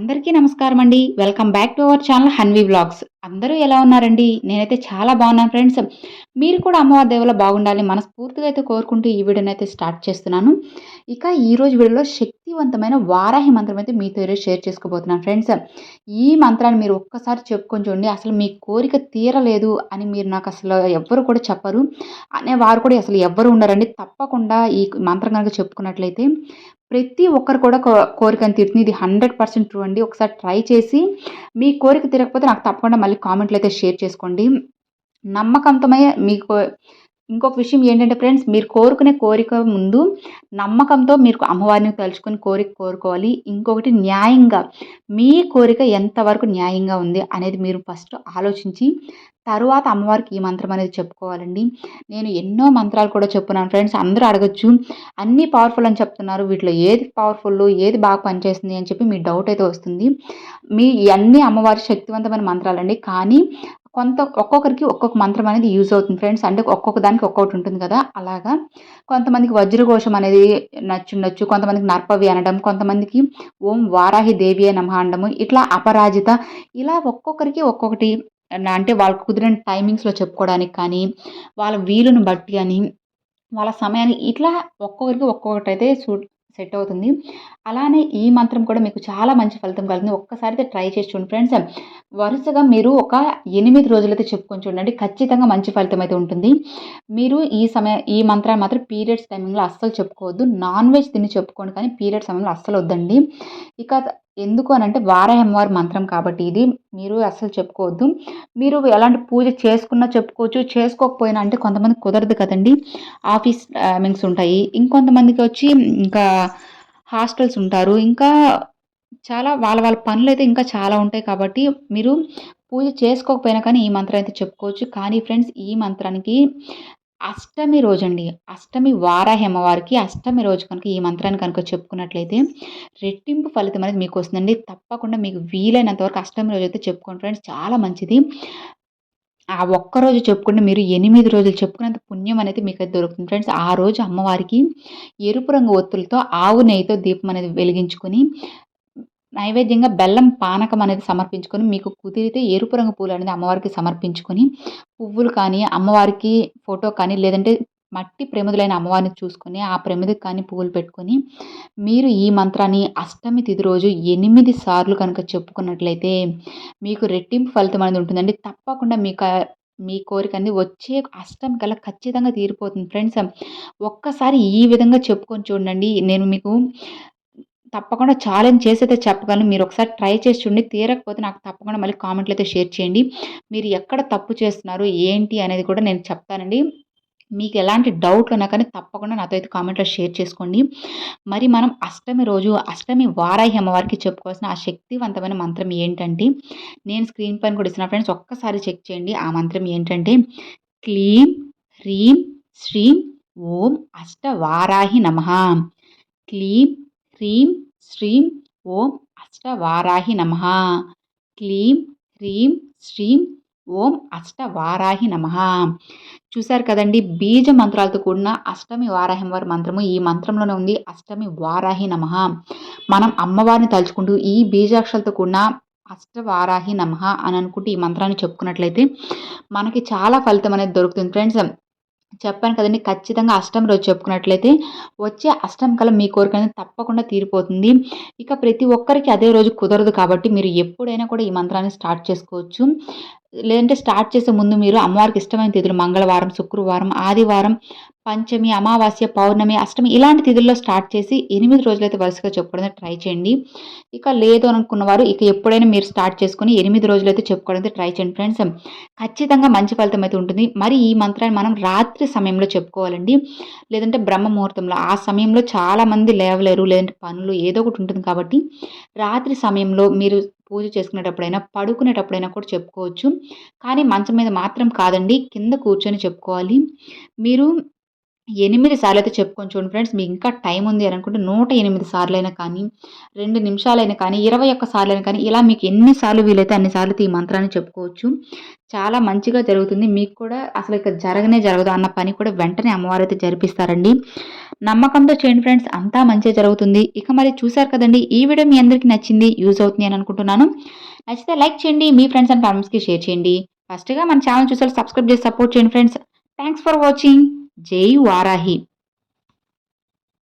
అందరికీ నమస్కారం అండి welcome back to our channel Hanvi blogs అందరూ ఎలా ఉన్నారండి? నేనైతే చాలా బాగున్నాను ఫ్రెండ్స్. మీరు కూడా అమ్మవారి దేవుల బాగుండాలి మనస్ఫూర్తిగా అయితే కోరుకుంటూ ఈ వీడియోని అయితే స్టార్ట్ చేస్తున్నాను. ఇక ఈరోజు వీడియోలో శక్తివంతమైన వారాహి మంత్రం అయితే మీతో ఈరోజు షేర్ చేసుకోబోతున్నాను ఫ్రెండ్స్. ఈ మంత్రాన్ని మీరు ఒక్కసారి చెప్పుకొని చూడండి. అసలు మీ కోరిక తీరలేదు అని మీరు నాకు అసలు ఎవ్వరు కూడా చెప్పరు. అనే వారు కూడా అసలు ఎవ్వరు ఉండరండి. తప్పకుండా ఈ మంత్రం కనుక చెప్పుకున్నట్లయితే ప్రతి ఒక్కరు కూడా కో కోరికను తీరుతుంది. ఇది హండ్రెడ్ పర్సెంట్ ట్రూ అండి. ఒకసారి ట్రై చేసి మీ కోరిక తీరకపోతే నాకు తప్పకుండా మళ్ళీ కామెంట్లు అయితే షేర్ చేసుకోండి. నమ్మకంతోమే మీకు ఇంకొక విషయం ఏంటంటే ఫ్రెండ్స్ మీరు కోరుకునే కోరిక ముందు నమ్మకంతో మీరు అమ్మవారిని తలుచుకొని కోరిక కోరుకోవాలి. ఇంకొకటి న్యాయంగా మీ కోరిక ఎంతవరకు న్యాయంగా ఉంది అనేది మీరు ఫస్ట్ ఆలోచించి తరువాత అమ్మవారికి ఈ మంత్రం అనేది చెప్పుకోవాలండి. నేను ఎన్నో మంత్రాలు కూడా చెప్పున్నాను ఫ్రెండ్స్ అందరూ అడగచ్చు. అన్నీ పవర్ఫుల్ అని చెప్తున్నారు. వీటిలో ఏది పవర్ఫుల్ ఏది బాగా పనిచేస్తుంది అని చెప్పి మీ డౌట్ అయితే వస్తుంది. మీ అన్ని అమ్మవారి శక్తివంతమైన మంత్రాలండి. కానీ కొంత ఒక్కొక్కరికి ఒక్కొక్క మంత్రం అనేది యూజ్ అవుతుంది ఫ్రెండ్స్. అంటే ఒక్కొక్క దానికి ఒక్కొక్కటి ఉంటుంది కదా. అలాగా. కొంతమందికి వజ్రఘోషం అనేది నచ్చుండొచ్చు కొంతమందికి నర్పవి అనడం కొంతమందికి ఓం వారాహి దేవి నమ అనడము ఇట్లా అపరాజిత. ఇలా ఒక్కొక్కరికి ఒక్కొక్కటి అంటే వాళ్ళకు కుదిరిన టైమింగ్స్లో చెప్పుకోవడానికి కానీ వాళ్ళ వీలుని బట్టి అని వాళ్ళ సమయాన్ని ఇట్లా ఒక్కొక్కరికి ఒక్కొక్కటి అయితే సూట్ సెట్ అవుతుంది. అలానే ఈ మంత్రం కూడా మీకు చాలా మంచి ఫలితం కలుగుతుంది ఒక్కసారి అయితే ట్రై చేసి చూడండి ఫ్రెండ్స్. వరుసగా మీరు ఒక ఎనిమిది రోజులైతే చెప్పుకొని చూడండి. ఖచ్చితంగా మంచి ఫలితం అయితే ఉంటుంది. మీరు ఈ సమయం ఈ మంత్రాన్ని మాత్రం పీరియడ్స్ టైమింగ్లో అస్సలు చెప్పుకోవద్దు. నాన్ వెజ్ తిని చెప్పుకోండి కానీ పీరియడ్ సమయంలో అస్సలు వద్దండి. ఇక ఎందుకు అని అంటే వారాహమ్మవారి మంత్రం కాబట్టి ఇది. మీరు అస్సలు చెప్పుకోవద్దు. మీరు ఎలాంటి పూజ చేసుకున్నా చెప్పుకోవచ్చు. చేసుకోకపోయినా అంటే కొంతమంది కుదరదు కదండి. ఆఫీస్ టైమింగ్స్ ఉంటాయి. ఇంకొంతమందికి వచ్చి ఇంకా హాస్టల్స్ ఉంటారు. ఇంకా చాలా వాళ్ళ వాళ్ళ పనులు అయితే ఇంకా చాలా ఉంటాయి కాబట్టి మీరు పూజ చేసుకోకపోయినా కానీ ఈ మంత్రం అయితే చెప్పుకోవచ్చు. కానీ ఫ్రెండ్స్ ఈ మంత్రానికి అష్టమి రోజండి. అష్టమి వారాహి అమ్మవారికి అష్టమి రోజు కనుక ఈ మంత్రాన్ని కనుక చెప్పుకున్నట్లయితే రెట్టింపు ఫలితం అనేది మీకు వస్తుందండి. తప్పకుండా మీకు వీలైనంత వరకు అష్టమి రోజు అయితే చెప్పుకోండి ఫ్రెండ్స్. చాలా మంచిది. ఆ ఒక్కరోజు చెప్పుకుంటే మీరు ఎనిమిది రోజులు చెప్పుకున్నంత పుణ్యం అనేది మీకు అయితే దొరుకుతుంది ఫ్రెండ్స్. ఆ రోజు అమ్మవారికి ఎరుపు రంగు ఒత్తులతో ఆవు నెయ్యితో దీపం అనేది వెలిగించుకొని నైవేద్యంగా బెల్లం పానకం అనేది సమర్పించుకొని మీకు కుదిరితే ఎరుపు రంగు పూలు అనేది అమ్మవారికి సమర్పించుకొని పువ్వులు కానీ అమ్మవారికి ఫోటో కానీ లేదంటే మట్టి ప్రమిదులైన అమ్మవారిని చూసుకొని ఆ ప్రమిదికి కానీ పువ్వులు పెట్టుకొని మీరు ఈ మంత్రాన్ని అష్టమి తిది రోజు ఎనిమిది సార్లు కనుక చెప్పుకున్నట్లయితే మీకు రెట్టింపు ఫలితం అనేది ఉంటుందండి. తప్పకుండా మీకు మీ కోరిక అనేది వచ్చే అష్టమి కల్లా ఖచ్చితంగా తీరిపోతుంది. ఫ్రెండ్స్ ఒక్కసారి ఈ విధంగా చెప్పుకొని చూడండి. నేను మీకు తప్పకుండా ఛాలెంజ్ చేసి అయితే చెప్పగలను. మీరు ఒకసారి ట్రై చేసి చూడండి. తీరకపోతే నాకు తప్పకుండా మళ్ళీ కామెంట్లు అయితే షేర్ చేయండి. మీరు ఎక్కడ తప్పు చేస్తున్నారు ఏంటి అనేది కూడా నేను చెప్తానండి. మీకు ఎలాంటి డౌట్లు ఉన్నా కానీ తప్పకుండా నాతో అయితే కామెంట్లో షేర్ చేసుకోండి. మరి మనం అష్టమి రోజు అష్టమి వారాహి అమ్మవారికి చెప్పుకోవాల్సిన ఆ శక్తివంతమైన మంత్రం ఏంటంటే నేను స్క్రీన్ పైన కూడా ఇస్తున్నా ఫ్రెండ్స్ ఒక్కసారి చెక్ చేయండి. ఆ మంత్రం ఏంటంటే క్లీం హ్రీం శ్రీం ఓం అష్ట వారాహి నమ. క్లీం హ్రీం శ్రీం ఓం అష్టవారాహి నమ క్లీం హ్రీం శ్రీం ఓం అష్టవారాహి నమ చూశారు కదండి బీజ మంత్రాలతో కూడిన అష్టమి వారాహి వారి మంత్రము. ఈ మంత్రంలోనే ఉంది అష్టమి వారాహి నమ. మనం అమ్మవారిని తలుచుకుంటూ ఈ బీజాక్షలతో కూడిన అష్టవారాహి నమ అని అనుకుంటూ ఈ మంత్రాన్ని చెప్పుకున్నట్లయితే మనకి చాలా ఫలితం అనేది దొరుకుతుంది. ఫ్రెండ్స్ చెప్పాను కదండి ఖచ్చితంగా అష్టమి రోజు చెప్పుకున్నట్లయితే వచ్చే అష్టమి కల మీ కోరిక అనేది తప్పకుండా తీరిపోతుంది. ఇక ప్రతి ఒక్కరికి అదే రోజు కుదరదు కాబట్టి మీరు ఎప్పుడైనా కూడా ఈ మంత్రాన్ని స్టార్ట్ చేసుకోవచ్చు. లేదంటే స్టార్ట్ చేసే ముందు మీరు అమ్మవారికి ఇష్టమైన తిథులు మంగళవారం శుక్రవారం ఆదివారం పంచమి అమావాస్య పౌర్ణమి అష్టమి ఇలాంటి తిథుల్లో స్టార్ట్ చేసి ఎనిమిది రోజులైతే వరుసగా చెప్పుకోవడం ట్రై చేయండి. ఇక లేదు అనుకున్న వారు ఇక ఎప్పుడైనా మీరు స్టార్ట్ చేసుకుని ఎనిమిది రోజులైతే చెప్పుకోవడానికి ట్రై చేయండి ఫ్రెండ్స్ ఖచ్చితంగా మంచి ఫలితం అయితే ఉంటుంది. మరి ఈ మంత్రాన్ని మనం రాత్రి సమయంలో చెప్పుకోవాలండి. లేదంటే బ్రహ్మ ముహూర్తంలో ఆ సమయంలో చాలామంది లేవలేరు. లేదంటే పనులు ఏదో ఒకటి ఉంటుంది కాబట్టి రాత్రి సమయంలో మీరు పూజ చేసుకునేటప్పుడైనా పడుకునేటప్పుడైనా కూడా చెప్పుకోవచ్చు. కానీ మంచం మీద మాత్రం కాదండి. కింద కూర్చొని చెప్పుకోవాలి. మీరు ఎనిమిది సార్లు అయితే చెప్పుకొని చూడండి ఫ్రెండ్స్ మీకు ఇంకా టైం ఉంది అని అనుకుంటే నూట ఎనిమిది సార్లైనా కానీ రెండు నిమిషాలైనా కానీ ఇరవై ఒక్క సార్లైనా కానీ ఇలా మీకు ఎన్నిసార్లు వీలైతే అన్నిసార్లు ఈ మంత్రాన్ని చెప్పుకోవచ్చు. చాలా మంచిగా జరుగుతుంది. మీకు కూడా అసలు ఇక జరగనే జరగదు అన్న పని కూడా వెంటనే అమ్మవారు అయితే జరిపిస్తారండి. నమ్మకంతో చేయండి ఫ్రెండ్స్ అంతా మంచిగా జరుగుతుంది. ఇక మరి చూసారు కదండి ఈ వీడియో మీ అందరికీ నచ్చింది యూజ్ అవుతుంది అని అనుకుంటున్నాను. నచ్చితే లైక్ చేయండి మీ ఫ్రెండ్స్ అండ్ ఫ్యామిలీస్కి షేర్ చేయండి. ఫస్ట్గా మన ఛానల్ చూసారు సబ్స్క్రైబ్ చేసి సపోర్ట్ చేయండి ఫ్రెండ్స్. Thanks for watching. జై వారాహి